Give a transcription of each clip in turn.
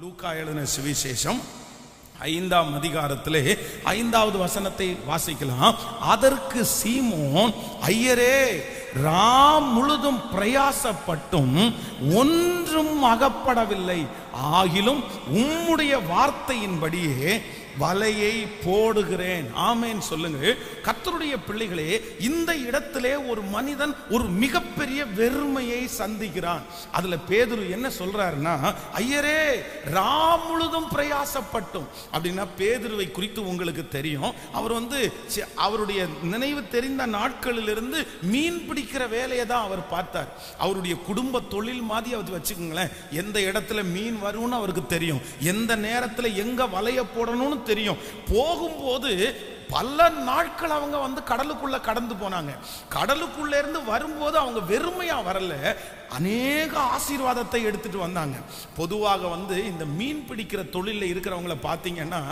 லூக்கா எழுதின சுவிசேஷம் ஐந்தாம் அதிகாரத்திலே ஐந்தாவது வசனத்தை வாசிக்கலாம். அதற்கு சீமோன் ஐயரே ராம் முழுதும் பிரயாசப்பட்டும் ஒன்றும் அகப்படவில்லை. ஆகிலும் உம்முடைய வார்த்தையின்படியே வலையை போடுகிறேன். ஆமேன் சொல்லுங்க கத்தருடைய பிள்ளைகளே இந்த இடத்திலே ஒரு மனிதன் ஒரு மிகப்பெரிய வெறுமையை சந்திக்கிறான். அதுல பேதுரு என்ன சொல்றாருன்னா ஐயரே ராம் முழுதும் பிரயாசப்பட்டும். அப்படின்னா பேதுருவை குறித்து உங்களுக்கு தெரியும். அவர் வந்து அவருடைய நினைவு தெரிந்த நாட்களிலிருந்து மீன் பிடிக்கிற வேலையை தான் அவர் பார்த்தார். அவருடைய குடும்ப தொழில் மாதிரி அவர் வச்சுக்கோங்களேன். எந்த இடத்துல மீன் வரும்னு அவருக்கு தெரியும். எந்த நேரத்தில் எங்க வலைய போடணும்னு தெரியும். போகும்போது பல நாட்கள் அவங்க வந்து கடலுக்குள்ள கடந்து போனாங்க. கடலுக்குள்ள இருந்து வரும்போது அவங்க வெறுமையா வரல. அநேக ஆசீர்வாதத்தை எடுத்துட்டு வந்தாங்க. பொதுவாக வந்து இந்த மீன் பிடிக்கிற தொழிலில் இருக்கிறவங்கள பார்த்தீங்கன்னா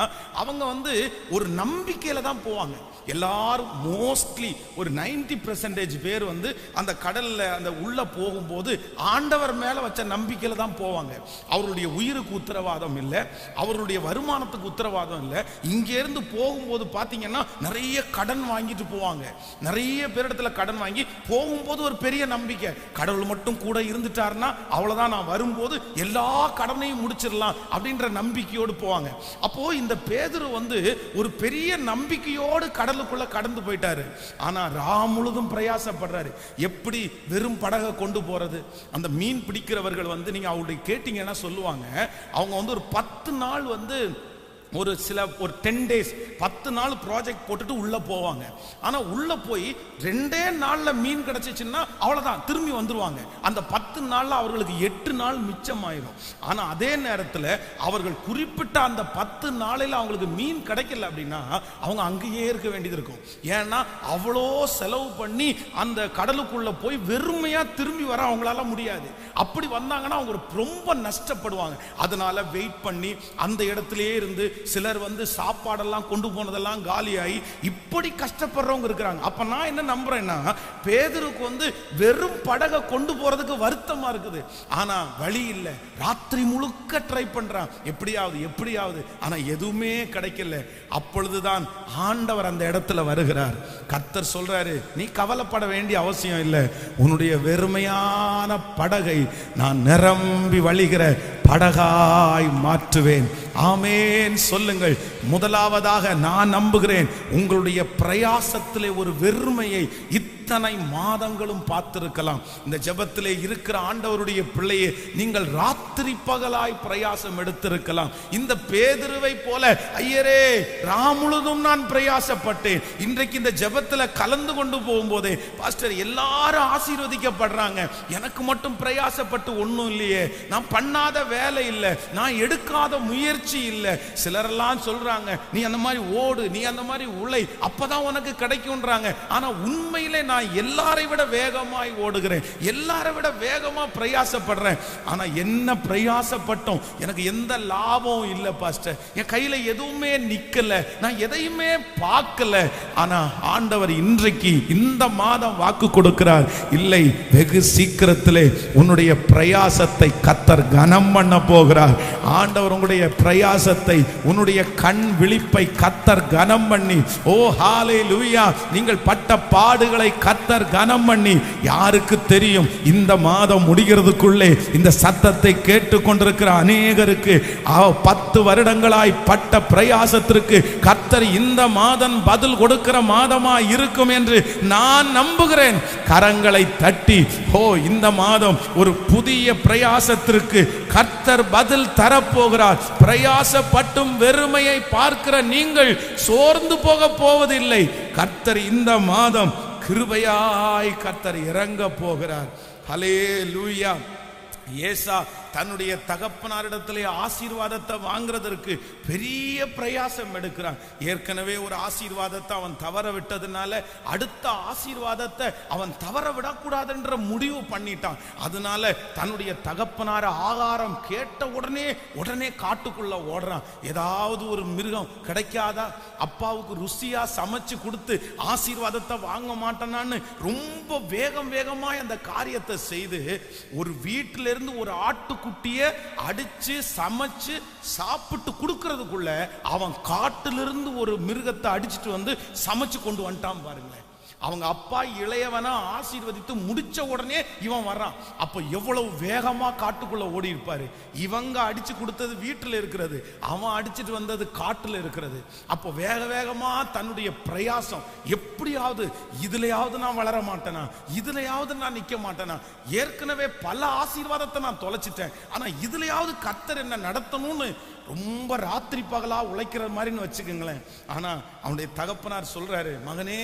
அவங்க வந்து ஒரு நம்பிக்கையில தான் போவாங்க. எல்லாரும் மோஸ்ட்லி ஒரு 90% பெர்சன்டேஜ் பேர் வந்து அந்த கடலில் அந்த உள்ள போகும்போது ஆண்டவர் மேலே வச்ச நம்பிக்கையில தான் போவாங்க. அவருடைய உயிருக்கு உத்தரவாதம் இல்லை அவருடைய வருமானத்துக்கு உத்தரவாதம் இல்லை. இங்கேருந்து போகும்போது பார்த்தீங்கன்னா நிறைய கடன் வாங்கிட்டு போவாங்க. நிறைய பேரிடத்துல கடன் வாங்கி போகும்போது ஒரு பெரிய நம்பிக்கை. கடவுள் மட்டும் கூட இருந்துட்டாருன்னா அவ்வளோதான் நான் வரும்போது எல்லா கடனையும் முடிச்சிடலாம் அப்படின்ற நம்பிக்கையோடு போவாங்க. அப்போ இந்த பேதுரு வந்து ஒரு பெரிய நம்பிக்கையோடு கடலுக்குள்ள கடந்து போயிட்டாரு. ஆனால் ரா முழுதும் பிரயாசப்படுறாரு. எப்படி வெறும் படகை கொண்டு போறது? அந்த மீன் பிடிக்கிறவர்கள் வந்து நீங்க அவருடைய கேட்டீங்கன்னா சொல்லுவாங்க. அவங்க வந்து ஒரு பத்து நாள் வந்து ஒரு சில ஒரு டென் டேஸ் பத்து நாள் ப்ராஜெக்ட் போட்டுட்டு உள்ளே போவாங்க. ஆனால் உள்ளே போய் ரெண்டே நாளில் மீன் கிடச்சிச்சின்னா அவ்வளோதான் திரும்பி வந்துடுவாங்க அந்த பத்து நாளில் அவர்களுக்கு எட்டு நாள் மிச்சம் ஆயிடும் ஆனால் அதே நேரத்தில் அவர்கள் குறிப்பிட்ட அந்த பத்து நாளில் அவங்களுக்கு மீன் கிடைக்கல அப்படின்னா அவங்க அங்கேயே இருக்க வேண்டியது இருக்கும். ஏன்னா அவ்வளோ செலவு பண்ணி அந்த கடலுக்குள்ளே போய் வெறுமையாக திரும்பி வர அவங்களால முடியாது. அப்படி வந்தாங்கன்னா அவங்க ரொம்ப நஷ்டப்படுவாங்க. அதனால வெயிட் பண்ணி அந்த இடத்துலையே இருந்து சிலர் வந்து சாப்பாடெல்லாம் கொண்டு போனதெல்லாம் காலியாகி இப்படி கஷ்டப்படுறவங்க இருக்கிறாங்க. அப்ப நான் என்ன நம்புறேன்னா பேதருக்கு வந்து வெறும் படகை கொண்டு போறதுக்கு வருத்தமா இருக்குது. ஆனா வழி இல்லை. ராத்திரி முழுக்க ட்ரை பண்றான். எப்படியாவது எப்படியாவது. ஆனா எதுவுமே கிடைக்கல. அப்பொழுதுதான் ஆண்டவர் அந்த இடத்துல வருகிறார். கர்த்தர் சொல்றாரு நீ கவலைப்பட வேண்டிய அவசியம் இல்லை. உன்னுடைய வெறுமையான படகை நான் நிரம்பி வழிகிற படகாய் மாற்றுவேன். ஆமேன். சொல்லுங்கள். முதலாவதாக நான் நம்புகிறேன். உங்களுடைய பிரயாசத்திலே ஒரு வெறுமையை இத்தனை மாதங்களும் பார்த்திருக்கலாம். இந்த ஜபத்திலே இருக்கிற ஆண்டவருடைய பிள்ளையே நீங்கள் ராத்திரி பகலாய் பிரயாசம் எடுத்திருக்கலாம். இந்த பேதிருவை போல ஐயரே ராமுழுதும் நான் பிரயாசப்பட்டேன். இன்றைக்கு இந்த ஜெபத்துல கலந்து கொண்டு போகும்போதே பாஸ்டர் எல்லாரும் ஆசீர்வதிக்கப்படுறாங்க. எனக்கு மட்டும் பிரயாசப்பட்டு ஒண்ணும் இல்லையே. நான் பண்ணாத வேலை இல்லை. நான் எடுக்காத முயற்சி இல்லை. சிலரெல்லாம் சொல்றாங்க நீ அந்த மாதிரி ஓடு நீ அந்த மாதிரி உழை அப்பதான் உனக்கு கிடைக்கும்ன்றாங்க. ஆனா உண்மையிலே நான் எல்லாரை விட வேகமாய் ஓடுகிறேன். எல்லாரை விட வேகமா பிரயாசப்படுறேன். ஆனா என்ன பிரயாசப்பட்டோம்? எனக்கு எந்த லாபம் இல்லை பாஸ்டர். என் கையில எதுவுமே நிக்கல. நான் எதையுமே பார்க்கல. ஆனா ஆண்டவர் இன்றைக்கு இந்த மாதம் வாக்கு கொடுக்கிறார். இல்லை வெகு சீக்கிரத்திலே உன்னுடைய பிரயாசத்தை கத்தர் கனம் பண்ண போகிறார். ஆண்டவர் உங்களுடைய பிரயாசத்தை உன்னுடைய கண் விழிப்பை கத்தர் கனம் பண்ணி ஓ ஹாலே லூயா நீங்கள் பட்ட பாடுகளை கத்தர் கனம் பண்ணி யாருக்கு தெரியும்? இந்த மாதம் முடிகிறதுக்குள்ளே இந்த சத்தத்தை கேட்டுக்கொண்டிருக்கிற அநேகருக்கு பத்து வருடங்களாய் பட்ட பிரயாசத்திற்கு கத்தர் இந்த மாதம் பதில் கொடுக்கிற மாதமாய் இருக்கும் என்று நான் நம்புகிறேன். கரங்களை தட்டி ஓ இந்த மாதம் ஒரு புதிய பிரயாசத்திற்கு கர்த்தர் பதில் தரப்போகிறார். பிரயாசப்பட்டும் வெறுமையை பார்க்கிற நீங்கள் சோர்ந்து போக போவதில்லை. கர்த்தர் இந்த மாதம் கிருபையாய் கத்தர் இறங்க போகிறார். ஹலே லூயா ஏசா தன்னுடைய தகப்பனாரிடத்திலே ஆசீர்வாதத்தை வாங்குறதற்கு பெரிய பிரயாசம் எடுக்கிறான். ஏற்கனவே ஒரு ஆசீர்வாதத்தை அவன் தவற விட்டதுனால அடுத்த ஆசீர்வாதத்தை அவன் தவற விடக்கூடாதுன்ற முடிவு பண்ணிட்டான். அதனால தன்னுடைய தகப்பனார ஆகாரம் கேட்ட உடனே உடனே காட்டுக்குள்ள ஓடுறான். ஏதாவது ஒரு மிருகம் கிடைக்காதா? அப்பாவுக்கு ருசியா சமைச்சு கொடுத்து ஆசீர்வாதத்தை வாங்க மாட்டேனான்னு ரொம்ப வேகம் வேகமாய் அந்த காரியத்தை செய்து ஒரு வீட்டில இருந்து ஒரு ஆட்டு ஆட்டுக்குட்டிய அடிச்சு சமைச்சு சாப்பிட்டு கொடுக்கறதுக்குள்ள அவன் காட்டிலிருந்து ஒரு மிருகத்தை அடிச்சுட்டு வந்து சமைச்சு கொண்டு வந்துட்டான் பாருங்களேன். அவங்க அப்பா இளையவனா ஆசீர்வதித்து முடிச்ச உடனே இவன் வர்றான். அப்ப எவ்வளவு வேகமா காட்டுக்குள்ள ஓடி இருப்பாரு. இவங்க அடிச்சு கொடுத்தது வீட்டுல இருக்கிறது அவன் அடிச்சிட்டு வந்தது காட்டுல இருக்கிறது. அப்போ வேக வேகமா தன்னுடைய பிரயாசம் எப்படியாவது இதுலயாவது நான் வளர மாட்டேனா? இதுலயாவது நான் நிக்க மாட்டேனா? ஏற்கனவே பல ஆசீர்வாதத்தை நான் தொலைச்சிட்டேன். ஆனா இதுலயாவது கத்தர் என்ன நடத்தணும்னு ரொம்ப ராத்திரி பகலா உழைக்கிற மாதிரின்னு வச்சுக்கோங்களேன். ஆனா அவனுடைய தகப்பனார் சொல்றாரு மகனே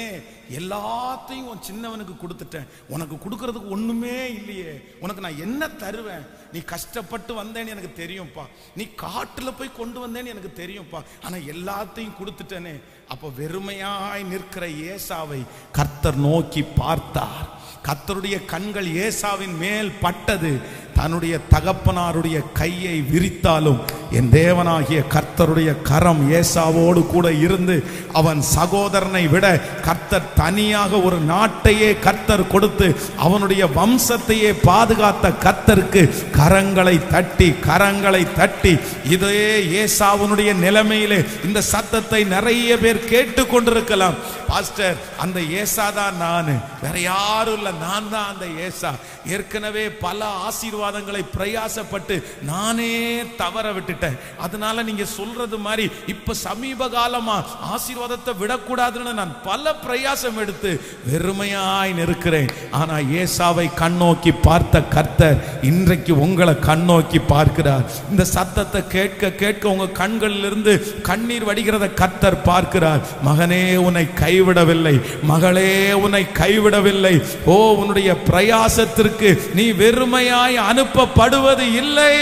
எல்லாத்தையும் உன் சின்னவனுக்கு கொடுத்துட்டேன். உனக்கு கொடுக்கறதுக்கு ஒண்ணுமே இல்லையே. உனக்கு நான் என்ன தருவேன்? நீ கஷ்டப்பட்டு வந்தேன்னு எனக்கு தெரியும்ப்பா நீ காட்டுல போய் கொண்டு வந்தேன்னு எனக்கு தெரியும்ப்பா ஆனா எல்லாத்தையும் கொடுத்துட்டேனே. அப்ப வெறுமையாய் நிற்கிற ஏசாவை கர்த்தர் நோக்கி பார்த்தார். கர்த்தருடைய கண்கள் ஏசாவின் மேல் பட்டது. தன்னுடைய தகப்பனாருடைய கையை விரித்தாலும் என் தேவனாகிய கர்த்தருடைய கரம் ஏசாவோடு கூட இருந்து அவன் சகோதரனை விட கர்த்தர் தனியாக ஒரு நாட்டையே கர்த்தர் கொடுத்து அவனுடைய வம்சத்தையே பாதுகாத்த கர்த்தருக்கு கரங்களை தட்டி கரங்களை தட்டி இதே ஏசாவுனுடைய நிலைமையிலே இந்த சத்தத்தை நிறைய பேர் கேட்டு கொண்டிருக்கலாம் பாஸ்டர் அந்த ஏசா தான் நான். வேற யாரும் இல்லை நான் தான் அந்த ஏசா. ஏற்கனவே பல ஆசீர்வாதங்களை பிரயாசப்பட்டு நானே தவற விட்டுட்டேன். அதனால நீங்க சொல்றது மாதிரி இப்ப சமீப காலமா ஆசீர்வாதத்தை விடக்கூடாதுன்னு நான் பல பிரயாசம் எடுத்து வெறுமையாய் நிற்கிறேன். ஆனா ஏசாவை கண்ணோக்கி பார்த்த கர்த்தர் இன்றைக்கு உங்களை கண்ணோக்கி பார்க்கிறார். இந்த சத்தத்தை கேட்க கேட்க உங்க கண்களிலிருந்து கண்ணீர் வடிகிறத கர்த்தர் பார்க்கிறார். மகனே உன்னை கைவிடவில்லை. மகளே உன்னை கைவிடவில்லை. ஓ உன்னுடைய பிரயாசத்திற்கு நீ வெறுமையாய் அனுப்பப்படுவது இல்லை.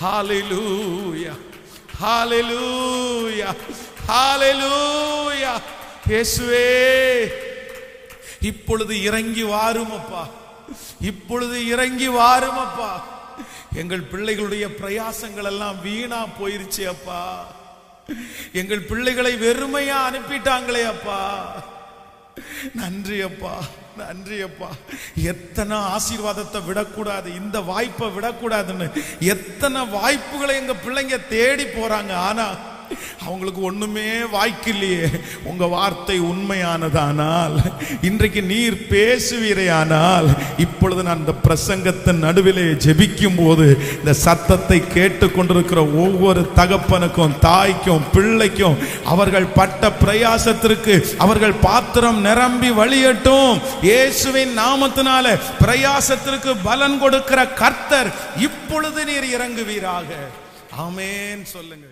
ஹாலிலூயா ஹாலிலூயா ஹாலிலூயா இயேசுவே இப்பொழுது இறங்கி வாருமப்பா இப்பொழுது இறங்கி வாருமப்பா எங்கள் பிள்ளைகளுடைய பிரயாசங்கள் எல்லாம் வீணா போயிருச்சு அப்பா எங்கள் பிள்ளைகளை வெறுமையா அனுப்பிட்டாங்களே அப்பா நன்றி அப்பா நன்றி அப்பா எத்தனை ஆசீர்வாதத்தை விடக்கூடாது இந்த வாய்ப்பை விடக்கூடாதுன்னு எத்தனை வாய்ப்புகளை எங்க பிள்ளைங்க தேடி போறாங்க. ஆனா அவங்களுக்கு ஒண்ணுமே வாய்க்கில்லையே. உங்க வார்த்தை உண்மையானதானால் இன்றைக்கு நீர் பேசுவீரையானால் இப்பொழுது நான் இந்த பிரசங்கத்தின் நடுவிலே ஜெபிக்கும் போது இந்த சத்தத்தை கேட்டு கொண்டிருக்கிற ஒவ்வொரு தகப்பனுக்கும் தாய்க்கும் பிள்ளைக்கும் அவர்கள் பட்ட பிரயாசத்திற்கு அவர்கள் பாத்திரம் நிரம்பி வழியட்டும். இயேசுவின் நாமத்தினால பிரயாசத்திற்கு பலன் கொடுக்கிற கர்த்தர் இப்பொழுது நீர் இறங்குவீராக. ஆமேன். சொல்லுங்க